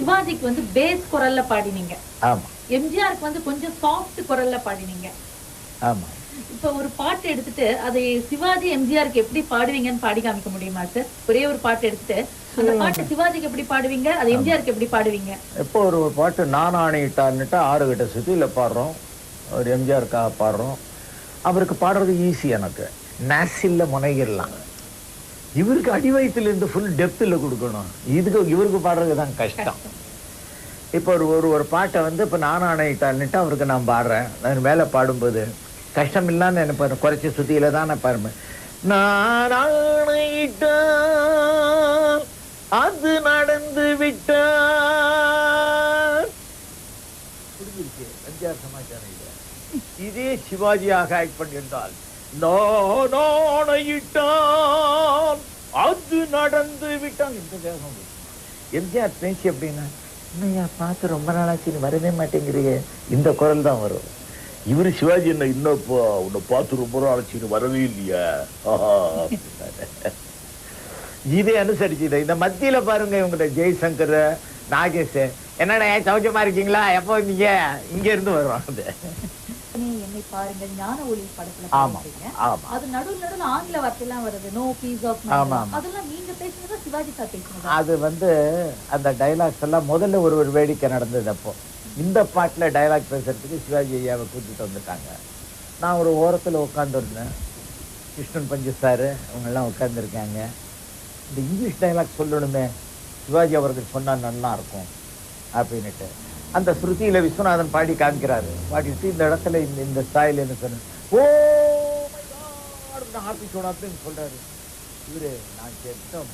சிவாஜிக்கு வந்து பேஸ் குரல்ல பாடினீங்க. ஆமா. எம்ஜிஆருக்கு வந்து கொஞ்சம் சாஃப்ட் குரல்ல பாடினீங்க. ஆமா. இப்ப ஒரு பாட்டு எடுத்துட்டு அதை சிவாஜி எம்ஜிஆருக்கு எப்படி பாடுவீங்கன்னு பாடி காமிக்க முடியுமா சார் ஒரே ஒரு பாட்டு எடுத்துட்டு அந்த பாட்டு சிவாஜிக்கு எப்படி பாடுவீங்க அது எம்ஜிஆருக்கு எப்படி பாடுவீங்க? ஒரு ஒரு பாட்டு நான் ஆணையிட்டான்னுட்டு ஆறு கிட்ட சுத்தியில பாடுறோம். ஒரு எம்ஜிஆருக்காக பாடுறோம். அவருக்கு பாடுறது ஈஸி எனக்கு. நாசில்ல முனைகிடலாம் இவருக்கு அடி வயிற்றுலேருந்து ஃபுல் டெப்த்தில் கொடுக்கணும். இதுக்கு இவருக்கு பாடுறது தான் கஷ்டம். இப்போ ஒரு ஒரு ஒரு பாட்டை வந்து இப்போ நான் ஆணையிட்டான்னுட்டு அவருக்கு நான் பாடுறேன். நான் மேலே பாடும்போது கஷ்டம் இல்லான்னு நினைப்பாரு குறைச்சி சுத்தியில தான் நான் பாருங்க. நான் ஆணையிட்டான் அது நடந்து விட்டான் புரிஞ்சிருச்சு. சமாச்சாரம் இல்லை இதே சிவாஜியாக ஆக்ட் பண்ணியிருந்தால் நான் ஆணையிட்டான் அது நடந்து விட்டான் இந்த வேகம். எம்ஜிஆர் பேச்சு அப்படின்னா என்னையா பார்த்து ரொம்ப நாளாச்சு நீ வரவே மாட்டேங்கிறீங்க இந்த குரல் தான் வரும். இவரு சிவாஜி என்ன இன்னப்பா உன்னை பார்த்து ரொம்ப நாள் ஆச்சு நீ வரவே இல்லையா. இதே அனுசரிச்சு இதை. இந்த மத்தியில பாருங்க இவங்க ஜெய்சங்கர் நாகேஷ். என்னடா சௌச்சமா இருக்கீங்களா? எப்போ நீங்க இங்க இருந்து வருவாங்க. என்னை பாருங்க ஞான ஒளி படத்துல ஆமா அது நடுவுல நடுவுல ஆங்கில வார்த்தையெல்லாம் வருது. No piece of. அதெல்லாம் நீங்க பேசுனதா சிவாஜி சார் பேசுனதா? அது வந்து அந்த டைலாக்ஸ் எல்லாம் முதல்ல ஒரு ஒரு வேடிக்கை நடந்தது அப்போ. இந்த பாட்டுல டைலாக் பேசுறதுக்கு சிவாஜி ஐயாவை கூட்டிட்டு வந்துட்டாங்க. நான் ஒரு ஓரத்துல உட்காந்துருந்தேன் கிருஷ்ணன் பஞ்சு சார் அவங்கெல்லாம் உட்காந்துருக்காங்க இந்த இங்கிலீஷ் டைலாக் சொல்லணுமே. சிவாஜி அவர்கள் சொன்னா நல்லா இருக்கும். அப்படின்னுட்டு. அந்த ஸ்ருதியில விஸ்வநாதன் பாடி காமிக்கிறாரு. பாடிட்டு இந்த இடத்துல இந்த இந்த ஸ்டைல் என்ன சொன்ன? Oh ஓ ஹாப்பி சொல்றாரு. இவரு நான் கேட்டேன்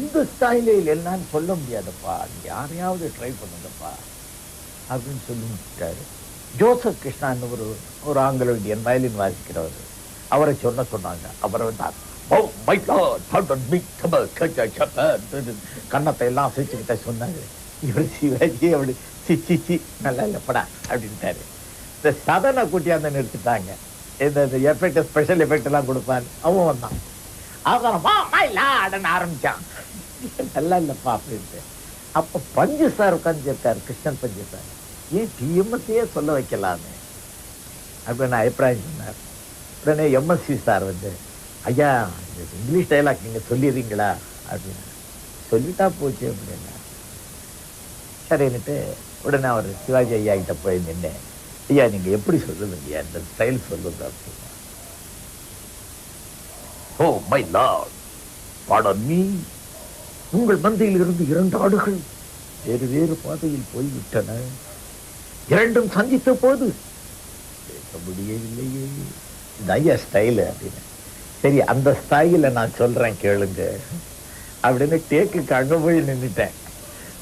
இந்த ஸ்டைலில் இல்லைன்னு சொல்ல முடியாதப்பா. யாரையாவது ட்ரை பண்ணுங்கப்பா. அப்படின்னு சொல்லி முடிச்சிட்டாரு. ஜோசப் கிருஷ்ணான்னு ஒரு ஒரு ஆங்கில இந்தியன் வயலின் வாசிக்கிறவர். அவரை சொன்ன சொன்னாங்க. அவரை வந்து oh ஓ மை கன்னத்தை எல்லாம் சிரிச்சுக்கிட்ட சொன்னாரு. இவர் சிவாஜி அப்படி சி சி சி நல்லா இல்லைப்படா அப்படின்ட்டாரு. இந்த சதனை கூட்டியாந்து நிறுத்திட்டாங்க இந்த எஃபெக்ட் ஸ்பெஷல் எஃபெக்ட் எல்லாம் கொடுப்பான் அவன் வந்தான். அவன் வா ஆரம்பிச்சான். நல்லா இல்லப்பா அப்படின்ட்டு. அப்போ பஞ்சு சார் உட்காந்துருக்காரு கிருஷ்ணன் பஞ்சு சார். ஏன் டிஎம்எஸ்ஸையே சொல்ல வைக்கலாமே. அப்படின்னு அபிப்பிராயம் சொன்னார். உடனே எம்எஸ்சி சார் வந்து ஐயா இங்கிலீஷ் டைலாக் நீங்க சொல்லிடுறீங்களா? அப்படின்னு. சொல்லிட்டா போச்சு அப்படின்னா சரின்னுட்டு உடனே அவர் சிவாஜி ஐயா கிட்ட போய் நின்று ஐயா நீங்க எப்படி சொல்லுவீங்க இந்த ஸ்டைல் சொல்லுங்க அப்படின்னு. ஓ மை லார்ட் பாடம் நீ உங்கள் மந்தையில் இருந்து இரண்டு ஆடுகள் வேறு வேறு பாதையில் போய்விட்டன. இரண்டும் சந்தித்த போது பேச முடியவில்லையே. இது ஐயா ஸ்டைலு அப்படின்னு. சரி அந்த ஸ்டைல நான் சொல்றேன் கேளுங்க. அப்படின்னு டேக்குக்கு அங்கே போய் நின்னுட்டேன்.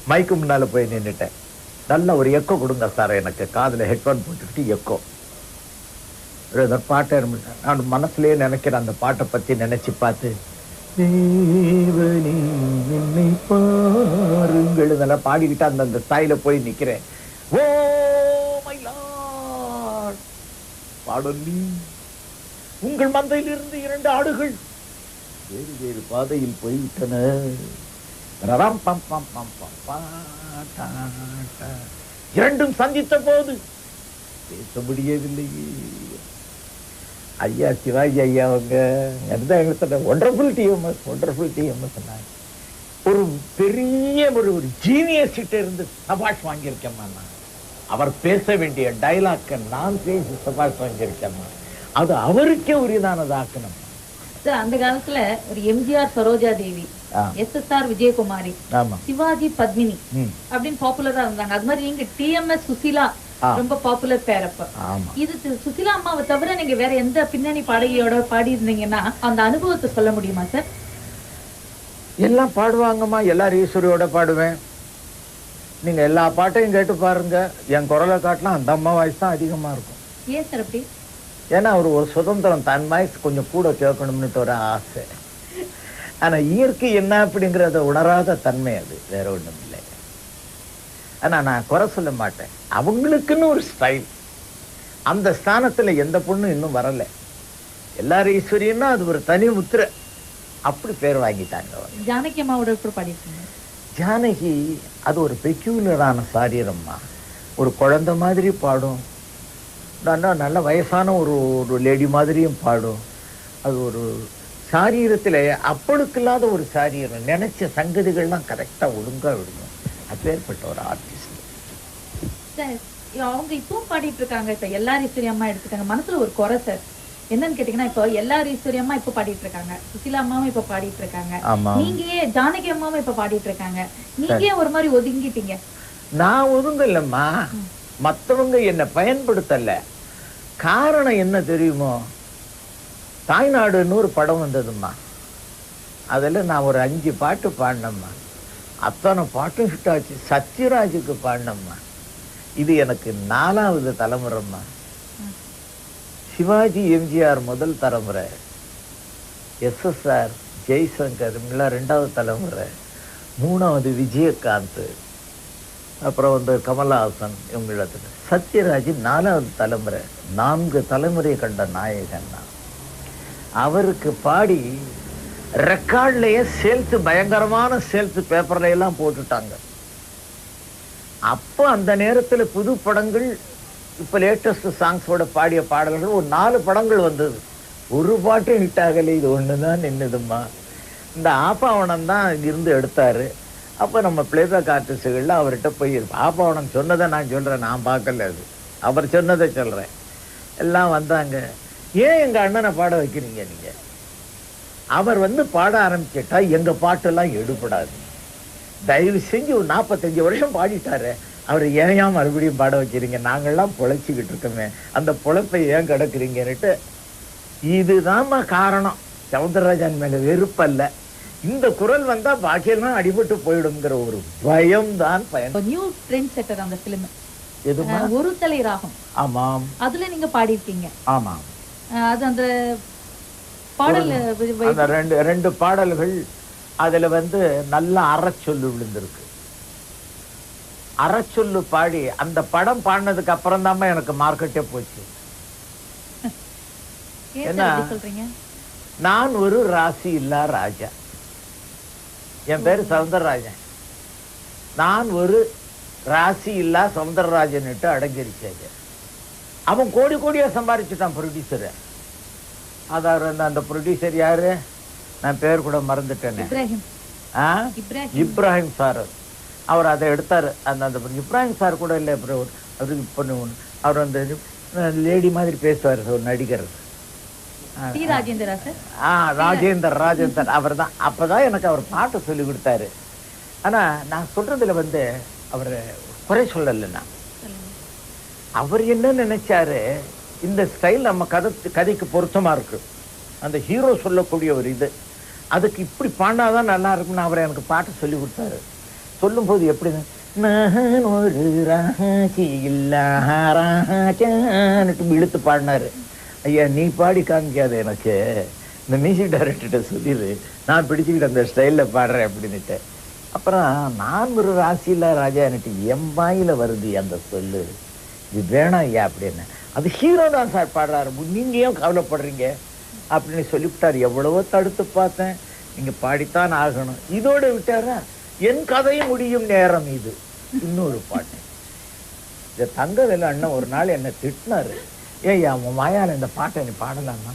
மைக்கு முன்னால போய் நின்னுட்டேன். நல்ல ஒரு எக்கோ கொடுங்க சார் எனக்கு. காதுல ஹெட்ஃபோன் போட்டுக்கிட்டு எக்கோ ஒரு பாட்டை நான் மனசுலயே நினைக்கிறேன் அந்த பாட்டை பத்தி நினைச்சு பார்த்து தேவனே என்னை பாருங்கள். இதெல்லாம் பாடிக்கிட்டு அந்த அந்த ஸ்டைல போய் நிக்கிறேன். ஓ மை லார்ட் பாடலி உங்கள் மந்தையிலிருந்து இரண்டு ஆடுகள் வேறு வேறு பாதையில் போய்விட்டன. ரரம் பம் பம் பம் பம் இரண்டும் சந்தித்த போது பேச முடியவில்லையே. ஐயா சிவாஜி ஐயா அவங்க அதுதான் எங்களுக்கு ஒண்டர்ஃபுல் டிஎம்எஸ் ஒண்டர்ஃபுல் டிஎம்எஸ் சொன்னாங்க. ஒரு பெரிய ஒரு ஒரு ஜீனியஸ் கிட்ட இருந்து சபாஷ் வாங்கியிருக்கேம்மா நான். அவர் பேச வேண்டிய டைலாக்கை நான் பேசி சபாஷ் வாங்கியிருக்கேம்மா. அது அவருக்கே உரியதானதாக்கணும் சார் அந்த காலத்துல ஒரு எம்ஜிஆர் சரோஜா தேவி ஆ. எஸ்எஸ்ஆர் விஜயகுமாரி ஆமா. சிவாஜி பத்மினி அப்படின்னு பாப்புலரா இருந்தாங்க. அது மாதிரி நீங்க டிஎம்எஸ் சுசிலா. ரொம்ப பாப்புலர் பேர் அப்ப. இது சுசிலா அம்மாவை தவிர நீங்க வேற எந்த பின்னணி பாடகியோட பாடி இருந்தீங்கன்னா அந்த அனுபவத்தை சொல்ல முடியுமா சார் எல்லாம் பாடுவாங்கம்மா. எல்லாரும் ஈஸ்வரியோட பாடுவேன். நீங்க எல்லா பாட்டையும் கேட்டு பாருங்க. என் குரலை காட்டலாம் அந்த அம்மா வாய்ஸ் தான் அதிகமா இருக்கும். ஏன் சார் அப்படி? ஏன்னா ஒரு ஒரு சுதந்திரம் தன் வாய்ஸ் கொஞ்சம் கூட கேட்கணும்னுட்டு ஒரு ஆசை. ஆனா இயற்கை என்ன அப்படிங்கறத உணராத தன்மை அது. வேற ஒண்ணும் இல்லை. ஆனா நான் குறை சொல்ல மாட்டேன். அவங்களுக்குன்னு ஒரு ஸ்டைல் அந்த ஸ்தானத்துல எந்த பொண்ணும் இன்னும் வரல. எல்லாரும் ஈஸ்வரியன்னா அது ஒரு தனி முத்திரை. அப்படி பேர் வாங்கிட்டாங்க. ஜானகி அம்மாவோட கூட பாடிருக்கீங்க ஜானகி அது ஒரு பெக்யூலரான சாரீரம்மா. ஒரு குழந்தை மாதிரி பாடும். நல்லா நல்ல வயசான ஒரு ஒரு லேடி மாதிரியும் பாடும். அது ஒரு சாரீரத்தில் அப்பளுக்கு இல்லாத ஒரு சாரீரம். நினைச்ச சங்கதிகள்லாம் கரெக்டாக ஒழுங்கா விடுங்க. அப்பேற்பட்ட ஒரு ஆர்டிஸ்ட் சார் அவங்க இப்பவும் பாடிட்டு இருக்காங்க இப்ப எல்லாரும் ஈஸ்வரி அம்மா எடுத்துக்காங்க. மனசுல ஒரு குறை சார். என்னன்னு கேட்டீங்கன்னா இப்போ எல்லாரும் ஈஸ்வரி அம்மா இப்ப பாடிட்டு இருக்காங்க சுசிலா அம்மாவும் இப்ப பாடிட்டு இருக்காங்க நீங்க ஜானகி அம்மாவும் இப்ப பாடிட்டு இருக்காங்க நீங்க ஒரு மாதிரி ஒதுங்கிட்டீங்க. நான் ஒதுங்கலம்மா. மற்றவங்க என்னை பயன்படுத்தல. காரணம் என்ன தெரியுமோ? தாய்நாடுன்னு ஒரு படம் வந்ததும்மா. அதில் நான் ஒரு அஞ்சு பாட்டு பாடினேம்மா. அத்தனை பாட்டும் ஹிட் ஆச்சு. சத்யராஜுக்கு பாடினேம்மா. இது எனக்கு நாலாவது தலைமுறைம்மா. சிவாஜி எம்ஜிஆர் முதல் தலைமுறை. எஸ்எஸ்ஆர் ஜெய்சங்கர் இவங்கெல்லாம் ரெண்டாவது தலைமுறை. மூணாவது விஜயகாந்த். அப்புறம் வந்து கமலஹாசன் இவங்களத்துல சத்யராஜ் நாலாவது தலைமுறை நான்கு தலைமுறை கண்ட நாயகன் அவருக்கு பாடி ரெக்கார்ட்லயே சேல்ஸ் பயங்கரமான சேல்ஸ் பேப்பர்ல எல்லாம் போட்டுட்டாங்க. அப்போ அந்த நேரத்துல புது படங்கள் இப்ப லேட்டஸ்ட் சாங்ஸோட பாடிய பாடல்கள் ஒரு நாலு படங்கள் வந்தது. ஒரு பாட்டும் ஹிட் ஆகலை இது ஒண்ணுதான் நின்னுதும்மா. இந்த ஆப்பாவனம் தான் இருந்து எடுத்தாரு. அப்ப நம்ம பிளேபேக் ஆர்டிஸ்டுகளில் அவர்கிட்ட போய் ஆப்பாவனம் சொன்னதை நான் சொல்றேன் நான் பார்க்கல அது. அவர் சொன்னதை சொல்றேன். எல்லாம் வந்தாங்க. ஏன் எங்க அண்ணனை பாட வைக்கிறீங்க நீங்க? அவர் வந்து பாட ஆரம்பிச்சிட்டா எங்க பாட்டெல்லாம் எடுபடாது. தயவு செஞ்சு ஒரு நாற்பத்தஞ்சு வருஷம் பாடிட்டாரு. அவர் ஏன் மறுபடியும் பாட வைக்கிறீங்க? நாங்கள்லாம் பொழைச்சிக்கிட்டு இருக்கோமே. அந்த பொழைப்பை ஏன் கிடக்குறீங்கன்னுட்டு. இதுதாம்மா காரணம். சவுந்தரராஜன் மேல வெறுப்பல்ல. இந்த குரல் வந்தா பாக்கியெல்லாம் அடிபட்டு போயிடுங்கிற ஒரு பயம்தான் பயன். நியூ ட்ரெண்ட் செட்டர் அந்த பிலிம் எதுமா? ஒரு தலை ராகம். ஆமாம். அதுல நீங்க பாடியிருக்கீங்க. ஆமாம். அஹ் அது அந்த பாடல் அந்த ரெண்டு ரெண்டு பாடல்கள் அதுல வந்து நல்ல அறச்சொல்லு விழுந்திருக்கு. அறச்சொல்லு பாடி அந்த படம் பாடினதுக்கு அப்புறம் தான் எனக்கு மார்க்கெட்டே போச்சு. என்ன? சொல்றீங்க? நான் ஒரு ராசி இல்லா ராஜா. என் பேரு சவுந்தரராஜன். நான் ஒரு ராசி இல்லா சவுந்தரராஜன்ட்டு அடங்கிருச்சாங்க அவன் கோடி கோடியா சம்பாரிச்சுட்டான் ப்ரொடியூசரை அதாவது அந்த- அந்த ப்ரொடியூசர் யாரு? நான் பேர் கூட மறந்துட்டேனே. இப்ராஹிம். ஆ? இப்ராஹிம். சார். அவர் அதை எடுத்தாரு. அந்த அந்த இப்ராஹிம் சார் கூட இல்லை அவருக்கு பொண்ணு. அவர் அந்த லேடி மாதிரி பேசுவார் ஒரு நடிகர். ராஜேந்திரா சார்? ராஜேந்தர் ராஜேந்தர். அவர் தான் அப்பதான் எனக்கு அவர் பாட்டு சொல்லி கொடுத்தாரு. ஆனா நான் சொல்றதுல வந்து அவர் குறை சொல்லல நான் சொல்லுங்க. அவர் என்ன நினைச்சாரு? இந்த ஸ்டைல் நம்ம கதை கதைக்கு பொருத்தமா இருக்கு. அந்த ஹீரோ சொல்லக்கூடிய ஒரு இது. அதுக்கு இப்படி பாடினாதான் நல்லா இருக்கும்னு அவர் எனக்கு பாட்டு சொல்லி கொடுத்தாரு. சொல்லும்போது எப்படி நான் ஒரு ராஜி இல்லா இழுத்து பாடினாரு. ஐயா நீ பாடி காமிக்காத எனக்கு. இந்த மியூசிக் டைரக்டர்கிட்ட சொல்லிடு நான் பிடிச்சிக்கிட்டு அந்த ஸ்டைலில் பாடுறேன் அப்படின்னுட்டு. அப்புறம் நான் ஒரு ராசியில ராஜான்னுட்டு என் வாயில வருது அந்த சொல்லு. இது வேணாம் ஐயா அப்படின்னு. அது ஹீரோ தான் சார் பாடுறாரு. நீங்க ஏன் கவலைப்படுறீங்க? அப்படின்னு சொல்லிவிட்டார். எவ்வளவோ தடுத்து பார்த்தேன். நீங்க பாடித்தான் ஆகணும். இதோட விட்டாரா? என் கதையும் முடியும் நேரம் இது. இன்னொரு பாட்டு. இந்த தங்கவேலு அண்ணன் ஒரு நாள் என்னை திட்டினாரு. ஏய்யா உன் வாயால் இந்த பாட்டை நீ பாடலாமா?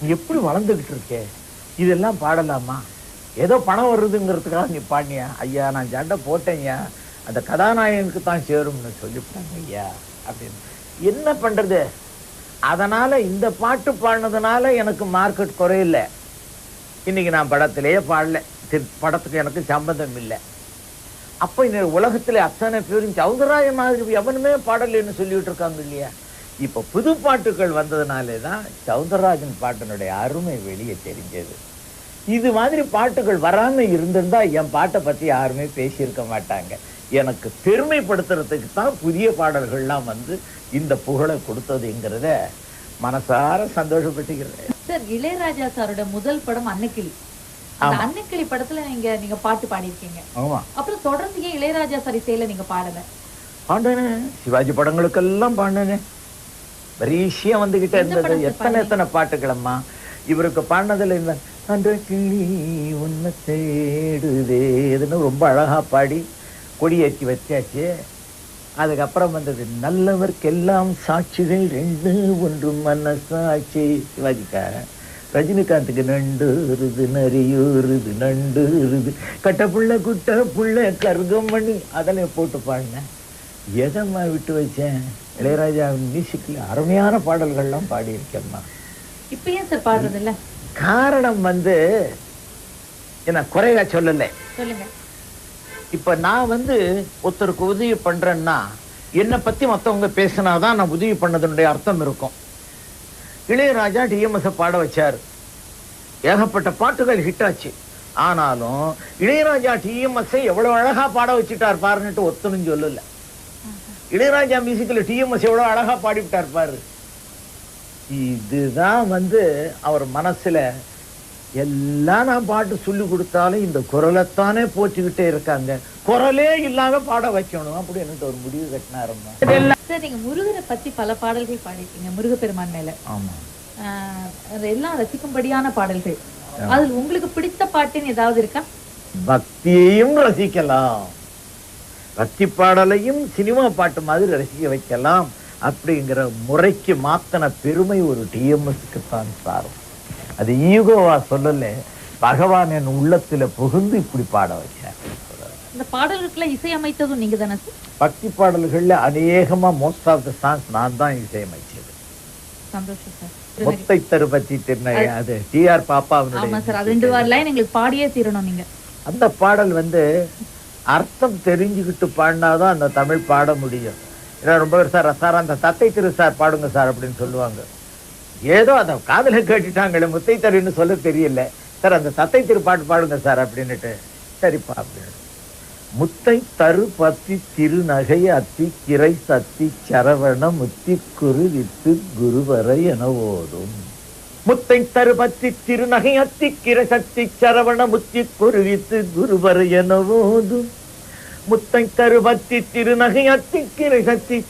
நீ எப்படி வளர்ந்துக்கிட்டு இருக்கே? இதெல்லாம் பாடலாமா? ஏதோ பணம் வருதுங்கிறதுக்காக நீ பாடினியா? ஐயா நான் ஜண்டை போட்டேன்யா அந்த கதாநாயகனுக்கு தான் சேரும்னு சொல்லிவிட்டாங்க ஐயா அப்படின்னு. என்ன பண்றது? அதனால் இந்த பாட்டு பாடினதுனால எனக்கு மார்க்கெட் குறையில்லை இன்னைக்கு நான் படத்திலேயே பாடல. திரு- படத்துக்கு எனக்கு சம்பந்தம் இல்லை. அப்போ இந்த உலகத்துல அத்தனை பேரும் சௌந்தராய மாதிரி எவனுமே பாடலைன்னு சொல்லிகிட்டு இருக்காங்க இல்லையா? இப்போ புது பாட்டுகள் வந்ததுனாலே தான் சௌந்தரராஜன் பாட்டினுடைய அருமை வெளியே தெரிஞ்சது. இது மாதிரி பாட்டுகள் வராம இருந்திருந்தா என் பாட்டை பத்தி யாருமே பேசியிருக்க மாட்டாங்க. எனக்கு பெருமைப்படுத்துறதுக்கு தான் புதிய பாடல்கள்லாம் வந்து இந்த புகழை கொடுத்ததுங்கிறத மனசார சந்தோஷப்பட்டுக்கிறேன். சார் இளையராஜா சாரோட முதல் படம் அன்னக்கிளி. அன்னக்கிளி படத்துல நீங்க நீங்க பாட்டு பாடியிருக்கீங்க. ஆமா. அப்புறம் தொடர்ந்து ஏன் இளையராஜா சார் இசையில நீங்க பாடல? பாண்டனே சிவாஜி படங்களுக்கெல்லாம் பாண்டனே. வரிசையா வந்துகிட்டே இருந்தது. எத்தனை எத்தனை பாட்டுகளம்மா? இவருக்கு பாடினதுல இந்த அந்த கிளி உன்னை தேடுதேன்னு ரொம்ப அழகா பாடி கொடியேற்றி வச்சாச்சு. அதுக்கப்புறம் வந்தது நல்லவர்க்கெல்லாம் சாட்சிகள் ரெண்டு ஒன்று மனசாட்சி. சிவாஜிக்காரன் ரஜினிகாந்துக்கு நண்டுருது நரியூருது நண்டுருது கட்ட புள்ள குட்ட புள்ள கருகமணி அதெல்லாம் போட்டு பாடினேன். எதம்மா விட்டு வச்சேன்? இளையராஜாவின் மியூசிக்கில் அருமையான பாடல்கள்லாம் பாடியிருக்கேம்மா. இப்ப ஏன் சார் பாடுறது இல்ல காரணம் வந்து என்ன குறையா சொல்லலை. சொல்லுங்க. இப்ப நான் வந்து ஒருத்தருக்கு உதவி பண்றேன்னா என்னை பத்தி மத்தவங்க பேசினாதான் நான் உதவி பண்ணதனுடைய அர்த்தம் இருக்கும். இளையராஜா டிஎம்எஸ் பாட வச்சார். ஏகப்பட்ட பாட்டுகள் ஹிட் ஆச்சு. ஆனாலும் இளையராஜா டிஎம்எஸ் எவ்வளவு அழகா பாட வச்சுட்டார் பாருன்னுட்டு ஒத்தனும் சொல்லல. இளையராஜா மியூசிக்கில் டிஎம்எஸ் எவ்வளவு அழகா பாடிவிட்டார் பாரு. இதுதான் வந்து அவர் மனசுல எல்லாம் நான் பாட்டு சொல்லி கொடுத்தாலும் இந்த குரலைத்தானே போச்சுக்கிட்டே இருக்காங்க. குரலே இல்லாம பாட வைக்கணும். அப்படின்னு ஒரு முடிவு கட்டினாருமா சார் நீங்க முருகரை பத்தி பல பாடல்கள் பாடிருக்கீங்க முருகப்பெருமான் மேல. ஆமா. எல்லாம் ரசிக்கும்படியான பாடல்கள். அதில் உங்களுக்கு பிடித்த பாட்டுன்னு ஏதாவது இருக்கா? பக்தியையும் ரசிக்கலாம். பக்தி பாடலையும் சினிமா பாட்டு மாதிரி ரசிக்க வைக்கலாம் அப்படிங்கிற முறைக்கு மாத்தன பெருமை ஒரு டிஎம்எஸ்க்கு தான் சாரும் அது ஈகோவா சொல்லல பகவான் என் உள்ளத்துல புகுந்து இப்படி பாட வச்சார். இந்த பாடல்களுக்கெல்லாம் இசையமைத்ததும் நீங்க தானே பக்தி பாடல்கள்ல அநேகமா மோஸ்ட் ஆஃப் த சாங்ஸ் நான் தான் இசையமைச்சது. முத்தை தருபத்தி திருநகை அது டி ஆர் ஆமா சார் அது பாப்பாவினுடைய ரெண்டு வார லைன் எங்களுக்கு பாடியே தீரணும் நீங்க. அந்த பாடல் வந்து அர்த்தம் தெரிஞ்சுக்கிட்டு பாடினாதான் அந்த தமிழ் பாட முடியும். ஏன்னா ரொம்ப பேர் சார் சார் அந்த தத்தை திரு சார் பாடுங்க சார் அப்படின்னு சொல்லுவாங்க. ஏதோ அந்த காதல கேட்டுட்டாங்களே முத்தை தருன்னு சொல்ல தெரியல. சார் அந்த தத்தை திரு பாட்டு பாடுங்க சார் அப்படின்னுட்டு சரிப்பா அப்படின்னு முத்தை தரு பத்தி திருநகை அத்தி கிரை சத்தி சரவண முத்தி குரு வித்து குருவரை என ஓதும். முத்தை தருபத்தி திருநகை அத்தி கிரை சத்தி சரவண முத்தி குருவித்து குருவர் என முத்தை தருபத்தி திருநகை அத்தி கிரை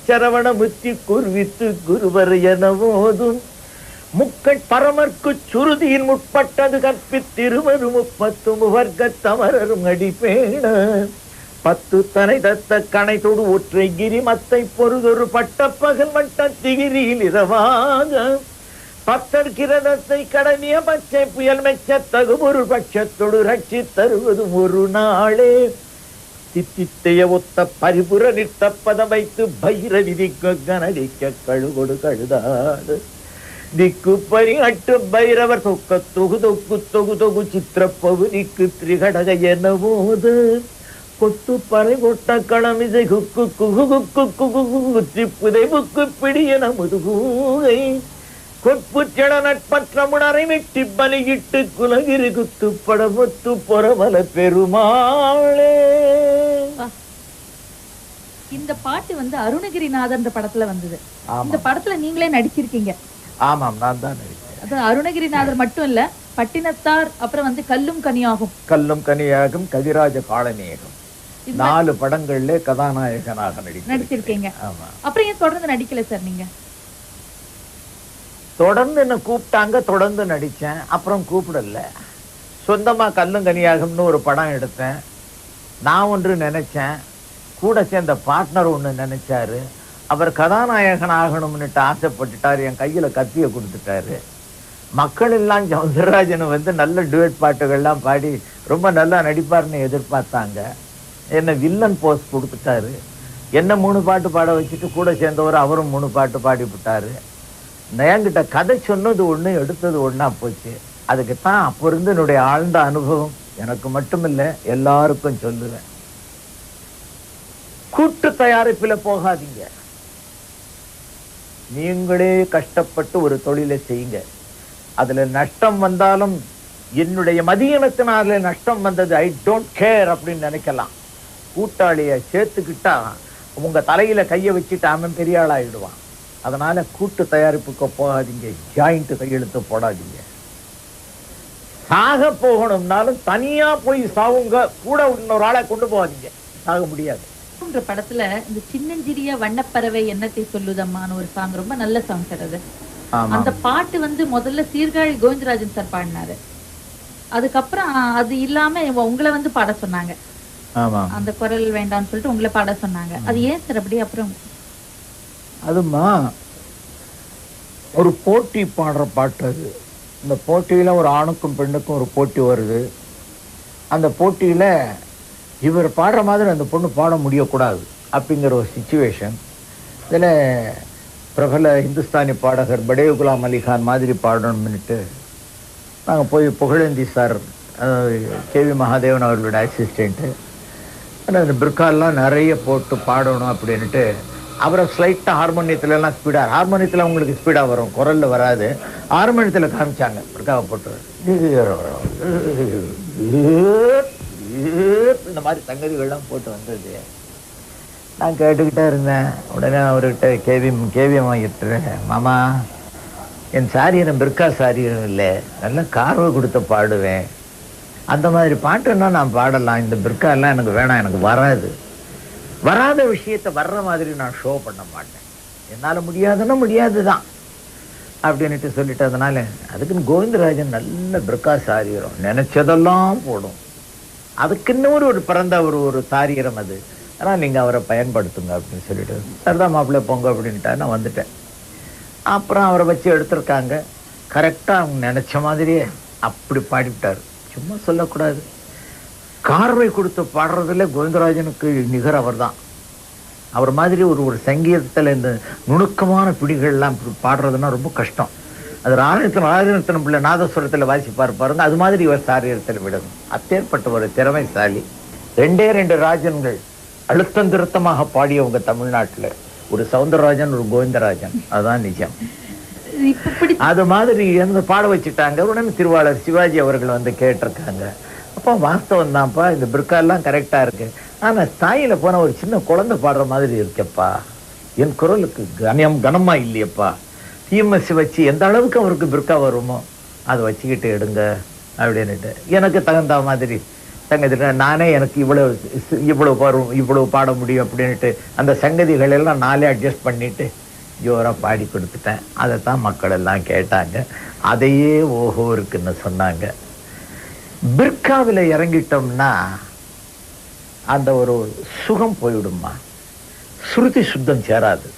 சரவண முத்தி குருவித்து குருவர் என முக்கள் பரமர்க்கு சுருதியின் முற்பட்டது கற்பித்திருவரு முப்பத்து முவர்க்க தமரரும் அடிப்பேண. பத்து தனை தத்த கணை தொடு ஒற்றை கிரி மத்தை பொருதொரு பட்ட பகல் மட்ட திகிரியில் இரவாக. பத்தர் கிரணத்தை கடனிய பச்சை புயல் மெச்ச தகுமொரு பட்சத்தொடு ரட்சி தருவதும் ஒரு நாளே தித்தித்தைய ஒத்த பரிபுர நிற்த பதம் வைத்து பைர விதிக்க கனடிக்க கழுகொடு கழுதாடு திக்கு பரி அட்டு பைரவர் தொக்க தொகு தொக்கு தொகு தொகு சித்திரப்பவு நிக்கு திரிகடக என போது கொத்து பறை கொட்ட களமிசை குக்கு குகு குக்கு குகு குத்தி புதை புக்கு பிடியன முதுகூகை கொட்புச்சட நட்பற்ற முனரை வெட்டி பலியிட்டு குலகிரி குத்து படமுத்து பொறமல பெருமாளே. இந்த பாட்டு வந்து அருணகிரிநாதன்ற படத்துல வந்தது. இந்த படத்துல நீங்களே நடிச்சிருக்கீங்க. ஆமாம் நான் தான் அது அருணகிரிநாதர் மட்டும் இல்ல பட்டினத்தார் அப்புறம் வந்து கல்லும் கனியாகும். கல்லும் கனியாகும் கவிராஜ காலநேகம் நாலு படங்கள்ல கதாநாயகனாக நடிச்சிருக்கீங்க. அப்புறம் ஏன் தொடர்ந்து நடிக்கல சார் நீங்க? தொடர்ந்து என்ன கூப்பிட்டாங்க தொடர்ந்து நடிச்சேன். அப்புறம் கூப்பிடல. சொந்தமா கல்லும் கனியாகும்னு ஒரு படம் எடுத்தேன். நான் ஒன்று நினைச்சேன். கூட சேர்ந்த பார்ட்னர் ஒன்று நினைச்சாரு. அவர் கதாநாயகன் ஆகணும்னுட்டு ஆசைப்பட்டுட்டாரு. என் கையில் கத்தியை கொடுத்துட்டாரு. மக்கள் எல்லாம் சவுந்தரராஜன் வந்து நல்ல டுவெட் பாட்டுகள்லாம் பாடி ரொம்ப நல்லா நடிப்பார்னு எதிர்பார்த்தாங்க. என்னை வில்லன் போஸ்ட் கொடுத்துட்டாரு. என்ன மூணு பாட்டு பாட வச்சுட்டு கூட சேர்ந்தவர் அவரும் மூணு பாட்டு பாடிவிட்டார். என்கிட்ட கதை சொன்னது ஒண்ணு எடுத்தது ஒன்றா போச்சு. அதுக்குத்தான் அப்போ இருந்து என்னுடைய ஆழ்ந்த அனுபவம் எனக்கு மட்டுமில்ல எல்லாருக்கும் சொல்லுவேன். கூட்டு தயாரிப்பில் போகாதீங்க. நீங்களே கஷ்டப்பட்டு ஒரு தொழிலை செய்யுங்க. அதுல நஷ்டம் வந்தாலும் என்னுடைய மதியனத்தினால நஷ்டம் வந்தது ஐ டோன்ட் கேர் அப்படின்னு நினைக்கலாம். கூட்டாளிய சேர்த்துக்கிட்டா உங்க தலையில கைய வச்சுட்டு அவன் பெரிய ஆளாயிடுவான். அதனால கூட்டு தயாரிப்புக்கு போகாதீங்க ஜாயிண்ட் கையெழுத்து போடாதீங்க. சாக போகணும்னாலும் தனியா போய் சாவுங்க கூட இன்னொரு ஆளை கொண்டு போகாதீங்க. சாக முடியாது. என்ற படத்துல இந்த சின்னஞ்சிறிய வண்ணப்பறவை எண்ணத்தை சொல்லுதம்மான்னு ஒரு சாங் ரொம்ப நல்ல சாங் சார் அது. அந்த பாட்டு வந்து முதல்ல சீர்காழி கோவிந்தராஜன் சார் பாடினாரு. அதுக்கப்புறம் அது இல்லாம உங்களை வந்து பாட சொன்னாங்க. அந்த குரல் வேண்டாம்னு சொல்லிட்டு உங்களை பாட சொன்னாங்க. அது ஏன் சார் அப்படி? அப்புறம் அதுமா ஒரு போட்டி பாடுற பாட்டு அது. இந்த போட்டியில் ஒரு ஆணுக்கும் பெண்ணுக்கும் ஒரு போட்டி வருது. அந்த போட்டியில் இவர் பாடுற மாதிரி அந்த பொண்ணு பாட முடியக்கூடாது அப்படிங்கிற ஒரு சுச்சுவேஷன் இதில் பிரபல இந்துஸ்தானி பாடகர் படே குலாம் அலிகான் மாதிரி பாடணும்னுட்டு நாங்கள் போய் புகழேந்தி சார் கேவி மகாதேவன் அவர்களோட அசிஸ்டண்ட்டு அந்த பிற்காலெலாம் நிறைய போட்டு பாடணும் அப்படின்ட்டு அப்புறம் ஸ்லைட்டாக ஹார்மோனியத்துலலாம் ஸ்பீடாக ஹார்மோனியத்தில் உங்களுக்கு ஸ்பீடாக வரும். குரலில் வராது. ஹார்மோனியத்தில் காமிச்சாங்க. பிற்காவை போட்டு. இந்த மாதிரி சங்கதிகள்லாம் போட்டு வந்தது. நான் கேட்டுக்கிட்டே இருந்தேன். உடனே அவர்கிட்ட கேவி கேவியம் வாங்கிட்டு மாமா என் சாரீரம் பிற்கா சாரியும் இல்லை. நல்லா கார்வை கொடுத்து பாடுவேன். அந்த மாதிரி பாட்டுன்னா நான் பாடலாம். இந்த பிற்காலாம் எனக்கு வேணாம். எனக்கு வராது. வராத விஷயத்தை வர்ற மாதிரி நான் ஷோ பண்ண மாட்டேன். என்னால் முடியாதுன்னா முடியாது தான் அப்படின்னுட்டு சொல்லிட்டு அதனால அதுக்குன்னு கோவிந்தராஜன் நல்ல பிரகாஷ் ஆரியரும் நினைச்சதெல்லாம் போடும். அதுக்குன்னு ஒரு ஒரு பிறந்த ஒரு ஒரு தாரியரம் அது. ஆனால் நீங்கள் அவரை பயன்படுத்துங்க அப்படின்னு சொல்லிட்டு சரிதான் மாப்பிள்ளை போங்க அப்படின்ட்டா நான் வந்துட்டேன். அப்புறம் அவரை வச்சு எடுத்திருக்காங்க. கரெக்டாக அவங்க நினச்ச மாதிரியே அப்படி பாடிவிட்டார். சும்மா சொல்லக்கூடாது. கார்வை கொடுத்து பாடுறதுல கோவிந்தராஜனுக்கு நிகர் அவர்தான். அவர் மாதிரி ஒரு ஒரு சங்கீதத்தில் இந்த நுணுக்கமான பிடிகள்லாம் பாடுறதுன்னா ரொம்ப கஷ்டம். அது ராஜரத்ன ராஜரத்னம் பிள்ளை நாதஸ்வரத்தில் வாசிப்பார் பாருங்க அது மாதிரி இவர் சாரியத்தில் விடணும். அப்பேற்பட்ட ஒரு திறமைசாலி. ரெண்டே ரெண்டு ராஜன்கள் அழுத்தம் திருத்தமாக பாடியவங்க தமிழ்நாட்டுல. ஒரு சவுந்தரராஜன் ஒரு கோவிந்தராஜன். அதுதான் நிஜம். அது மாதிரி பாட வச்சுட்டாங்க. உடனே திருவாளர் சிவாஜி அவர்கள் வந்து கேட்டிருக்காங்க. அப்பா வாஸ்தவம் தான்ப்பா இந்த பிற்காலாம் கரெக்டாக இருக்கு. ஆனால் தாயில போன ஒரு சின்ன குழந்தை பாடுற மாதிரி இருக்கேப்பா. என் குரலுக்கு கனம் கனமா இல்லையப்பா. டிஎம்எஸ் வச்சு எந்த அளவுக்கு அவருக்கு பிற்கா வருமோ அதை வச்சுக்கிட்டு எடுங்க அப்படின்னுட்டு. எனக்கு தகுந்த மாதிரி சங்கத்தில் நானே எனக்கு இவ்வளவு இவ்வளவு வரும் இவ்வளவு பாட முடியும் அப்படின்ட்டு அந்த சங்கதிகள் எல்லாம் நானே அட்ஜஸ்ட் பண்ணிட்டு ஜோராக பாடி கொடுத்துட்டேன். அதை தான் மக்கள் எல்லாம் கேட்டாங்க. அதையே ஓஹோ இருக்குன்னு சொன்னாங்க. பிற்காவில் இறங்கிட்டோம்னா அந்த ஒரு சுகம் போயிடுமா ஸ்ருதி சுத்தம் சேராது.